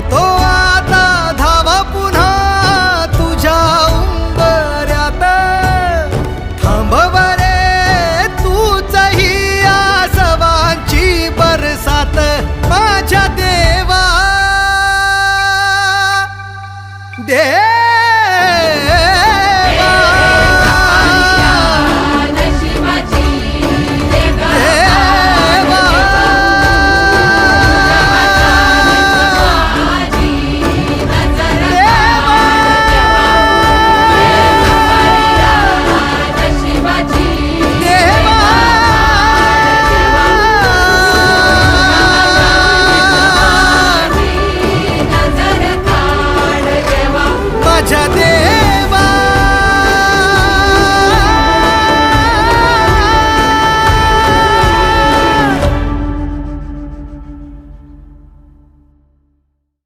येतो आता धावा पुन्हा तुझ्या उंबऱ्यात. थांब बरे तूचही आसवांची बरसात माझ्या देवा. देवा.